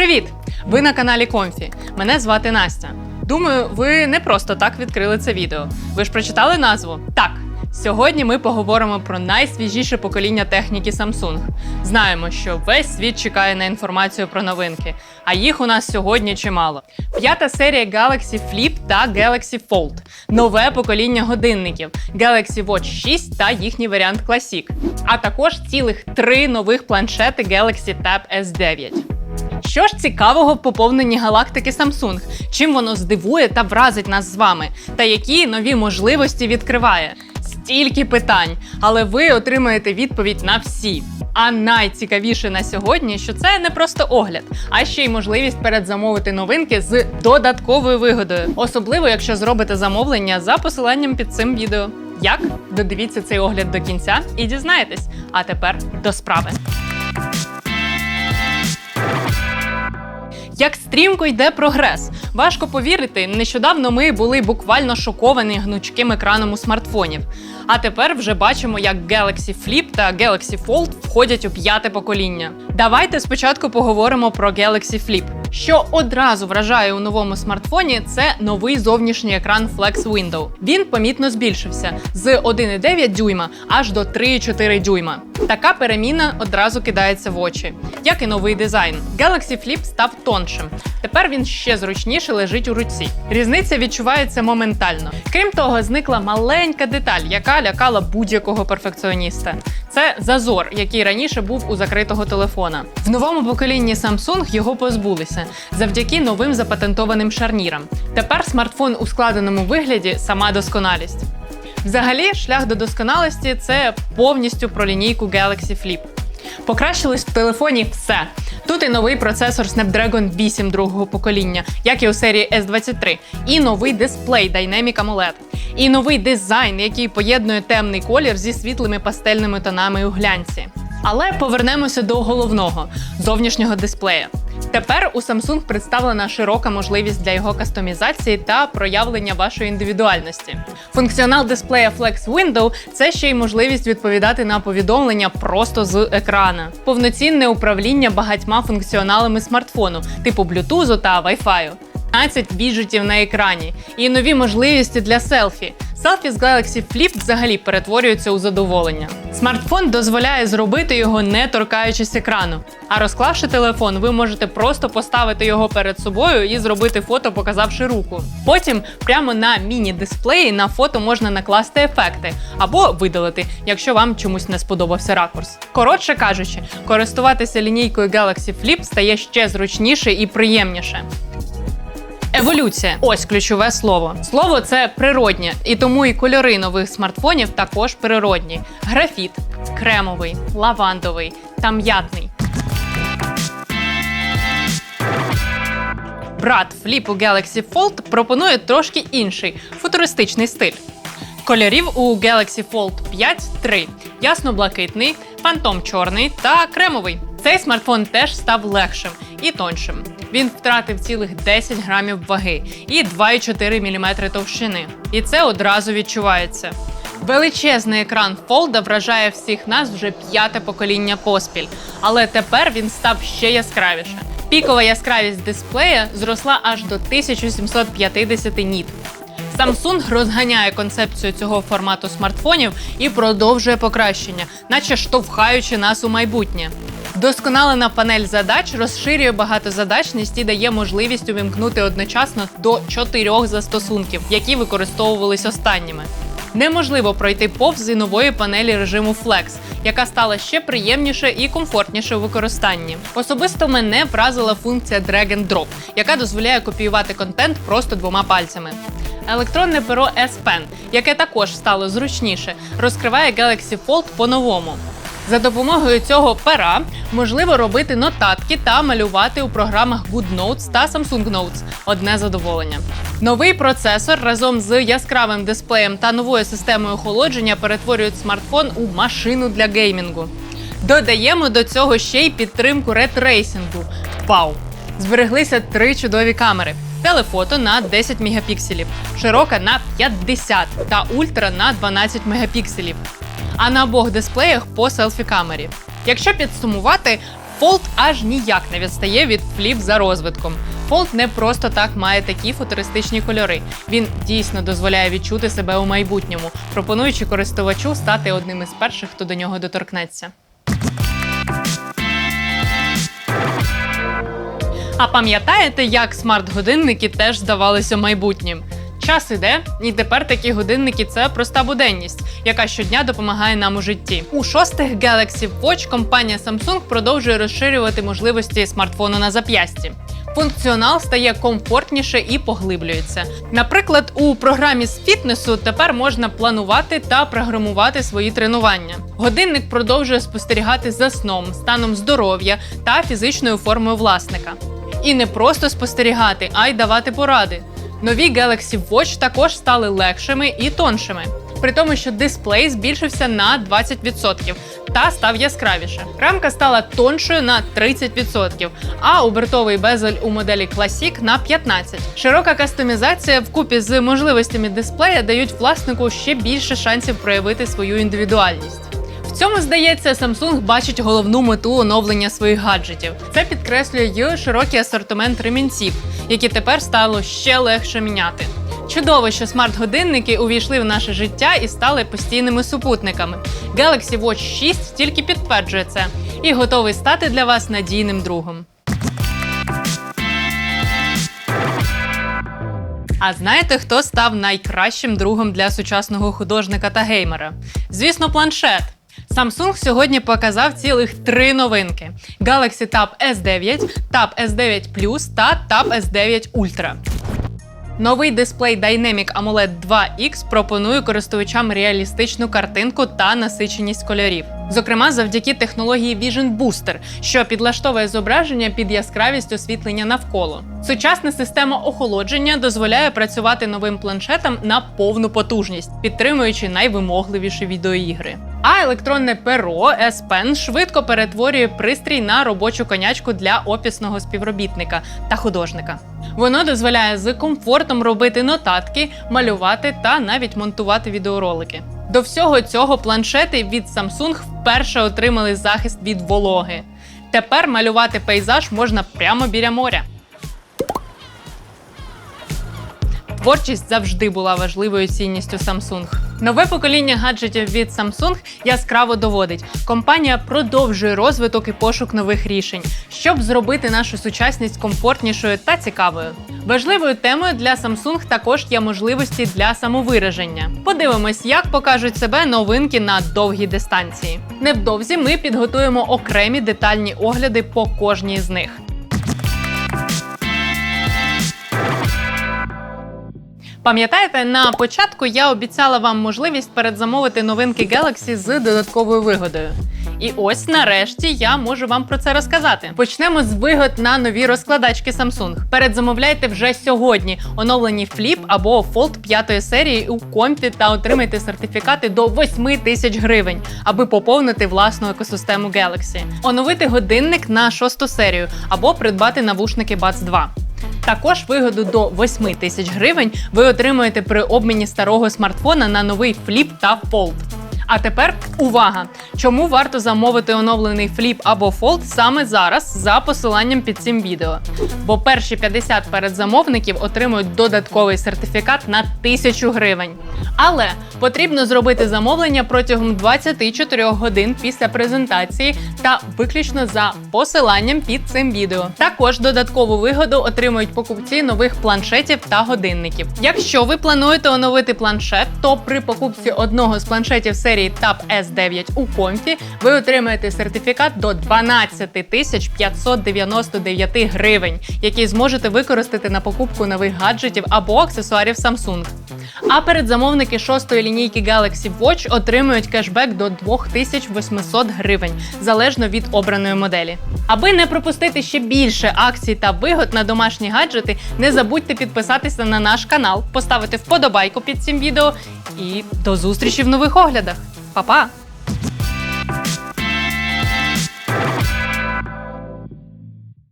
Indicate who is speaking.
Speaker 1: Привіт! Ви на каналі Комфі. Мене звати Настя. Думаю, ви не просто так відкрили це відео. Ви ж прочитали назву? Так. Сьогодні ми поговоримо про найсвіжіше покоління техніки Samsung. Знаємо, що весь світ чекає на інформацію про новинки, а їх у нас сьогодні чимало. П'ята серія Galaxy Flip та Galaxy Fold, нове покоління годинників Galaxy Watch 6 та їхній варіант Classic, а також цілих три нових планшети Galaxy Tab S9. Що ж цікавого в поповненні галактики Samsung? Чим воно здивує та вразить нас з вами? Та які нові можливості відкриває? Стільки питань, але ви отримаєте відповідь на всі. А найцікавіше на сьогодні, що це не просто огляд, а ще й можливість передзамовити новинки з додатковою вигодою, особливо якщо зробите замовлення за посиланням під цим відео. Як? Додивіться цей огляд до кінця і дізнаєтесь. А тепер до справи. Як стрімко йде прогрес. Важко повірити, нещодавно ми були буквально шоковані гнучким екраном у смартфонів. А тепер вже бачимо, як Galaxy Flip та Galaxy Fold входять у п'яте покоління. Давайте спочатку поговоримо про Galaxy Flip. Що одразу вражає у новому смартфоні, це новий зовнішній екран Flex Window. Він помітно збільшився з 1,9 дюйма аж до 3,4 дюйма. Така переміна одразу кидається в очі, як і новий дизайн. Galaxy Flip став тоншим. Тепер він ще зручніше лежить у руці. Різниця відчувається моментально. Крім того, зникла маленька деталь, яка лякала будь-якого перфекціоніста. Це зазор, який раніше був у закритого телефона. В новому поколінні Samsung його позбулися завдяки новим запатентованим шарнірам. Тепер смартфон у складеному вигляді сама досконалість. Взагалі, шлях до досконалості це повністю про лінійку Galaxy Flip. Покращилось в телефоні все. Тут і новий процесор Snapdragon 8 другого покоління, як і у серії S23, і новий дисплей Dynamic AMOLED, і новий дизайн, який поєднує темний колір зі світлими пастельними тонами у глянці. Але повернемося до головного зовнішнього дисплея. Тепер у Samsung представлена широка можливість для його кастомізації та проявлення вашої індивідуальності. Функціонал дисплея Flex Window – це ще й можливість відповідати на повідомлення просто з екрана, повноцінне управління багатьма функціоналами смартфону, типу Bluetooth та Wi-Fi. 15 віджитів на екрані і нові можливості для селфі. Селфі з Galaxy Flip взагалі перетворюються у задоволення. Смартфон дозволяє зробити його не торкаючись екрану. А розклавши телефон, ви можете просто поставити його перед собою і зробити фото, показавши руку. Потім прямо на міні-дисплеї на фото можна накласти ефекти або видалити, якщо вам чомусь не сподобався ракурс. Коротше кажучи, користуватися лінійкою Galaxy Flip стає ще зручніше і приємніше. Еволюція ось ключове слово. Слово це природнє, і тому і кольори нових смартфонів також природні: графіт, кремовий, лавандовий та м'ятний. Брат фліпу Galaxy Fold пропонує трошки інший футуристичний стиль. Кольорів у Galaxy Fold 5 три: ясно-блакитний, фантом чорний та кремовий. Цей смартфон теж став легшим і тоншим. Він втратив цілих 10 грамів ваги і 2,4 мм товщини. І це одразу відчувається. Величезний екран Фолда вражає всіх нас вже п'яте покоління поспіль, але тепер він став ще яскравіше. Пікова яскравість дисплея зросла аж до 1750 ніт. Samsung розганяє концепцію цього формату смартфонів і продовжує покращення, наче штовхаючи нас у майбутнє. Вдосконалена панель задач розширює багатозадачність і дає можливість увімкнути одночасно до чотирьох застосунків, які використовувались останніми. Неможливо пройти повз і нової панелі режиму Flex, яка стала ще приємніше і комфортніше у використанні. Особисто мене вразила функція Drag and Drop, яка дозволяє копіювати контент просто двома пальцями. Електронне перо S Pen, яке також стало зручніше, розкриває Galaxy Fold по-новому. За допомогою цього пера можливо робити нотатки та малювати у програмах GoodNotes та Samsung Notes. Одне задоволення. Новий процесор разом з яскравим дисплеєм та новою системою охолодження перетворюють смартфон у машину для геймінгу. Додаємо до цього ще й підтримку ретрейсингу. Вау! Збереглися три чудові камери. Телефото на 10 мегапікселів, широка на 50 та ультра на 12 мегапікселів. А на обох дисплеях по селфі-камері. Якщо підсумувати, Fold аж ніяк не відстає від Flip за розвитком. Fold не просто так має такі футуристичні кольори. Він дійсно дозволяє відчути себе у майбутньому, пропонуючи користувачу стати одним із перших, хто до нього доторкнеться. А пам'ятаєте, як смарт-годинники теж здавалися майбутнім? Час іде, і тепер такі годинники це проста буденність, яка щодня допомагає нам у житті. У шостих Galaxy Watch компанія Samsung продовжує розширювати можливості смартфону на зап'ясті. Функціонал стає комфортніше і поглиблюється. Наприклад, у програмі з фітнесу тепер можна планувати та програмувати свої тренування. Годинник продовжує спостерігати за сном, станом здоров'я та фізичною формою власника. І не просто спостерігати, а й давати поради. Нові Galaxy Watch також стали легшими і тоншими. При тому, що дисплей збільшився на 20% та став яскравіше. Рамка стала тоншою на 30%, а обертовий безель у моделі Classic на 15%. Широка кастомізація вкупі з можливостями дисплея дають власнику ще більше шансів проявити свою індивідуальність. Цьому, здається, Samsung бачить головну мету оновлення своїх гаджетів. Це підкреслює й широкий асортимент ремінців, які тепер стало ще легше міняти. Чудово, що смарт-годинники увійшли в наше життя і стали постійними супутниками. Galaxy Watch 6 тільки підтверджує це і готовий стати для вас надійним другом. А знаєте, хто став найкращим другом для сучасного художника та геймера? Звісно, планшет. Samsung сьогодні показав цілих три новинки: Galaxy Tab S9, Tab S9 Plus та Tab S9 Ultra. Новий дисплей Dynamic AMOLED 2X пропонує користувачам реалістичну картинку та насиченість кольорів. Зокрема, завдяки технології Vision Booster, що підлаштовує зображення під яскравість освітлення навколо. Сучасна система охолодження дозволяє працювати новим планшетам на повну потужність, підтримуючи найвимогливіші відеоігри. А електронне перо S Pen швидко перетворює пристрій на робочу конячку для офісного співробітника та художника. Воно дозволяє з комфортом робити нотатки, малювати та навіть монтувати відеоролики. До всього цього планшети від Samsung вперше отримали захист від вологи. Тепер малювати пейзаж можна прямо біля моря. Творчість завжди була важливою цінністю Samsung. Нове покоління гаджетів від Samsung яскраво доводить. Компанія продовжує розвиток і пошук нових рішень, щоб зробити нашу сучасність комфортнішою та цікавою. Важливою темою для Samsung також є можливості для самовираження. Подивимось, як покажуть себе новинки на довгій дистанції. Невдовзі ми підготуємо окремі детальні огляди по кожній з них. Пам'ятаєте, на початку я обіцяла вам можливість передзамовити новинки Galaxy з додатковою вигодою. І ось нарешті я можу вам про це розказати. Почнемо з вигод на нові розкладачки Samsung. Передзамовляйте вже сьогодні оновлені Flip або Fold 5 серії у компі та отримайте сертифікати до 8 тисяч гривень, аби поповнити власну екосистему Galaxy. Оновити годинник на шосту серію або придбати навушники Buds 2. Також вигоду до 8 тисяч гривень ви отримуєте при обміні старого смартфона на новий фліп та Fold. А тепер увага! Чому варто замовити оновлений фліп або фолд саме зараз за посиланням під цим відео? Бо перші 50 передзамовників отримують додатковий сертифікат на 1000 гривень. Але потрібно зробити замовлення протягом 24 годин після презентації та виключно за посиланням під цим відео. Також додаткову вигоду отримують покупці нових планшетів та годинників. Якщо ви плануєте оновити планшет, то при покупці одного з планшетів серії Tab S9 у комфі ви отримаєте сертифікат до 12 тисяч 599 гривень, який зможете використати на покупку нових гаджетів або аксесуарів Samsung. А передзамовники шостої лінійки Galaxy Watch отримують кешбек до 2800 гривень, залежно від обраної моделі. Аби не пропустити ще більше акцій та вигод на домашні гаджети, не забудьте підписатися на наш канал, поставити вподобайку під цим відео і до зустрічі в нових оглядах. 爸爸。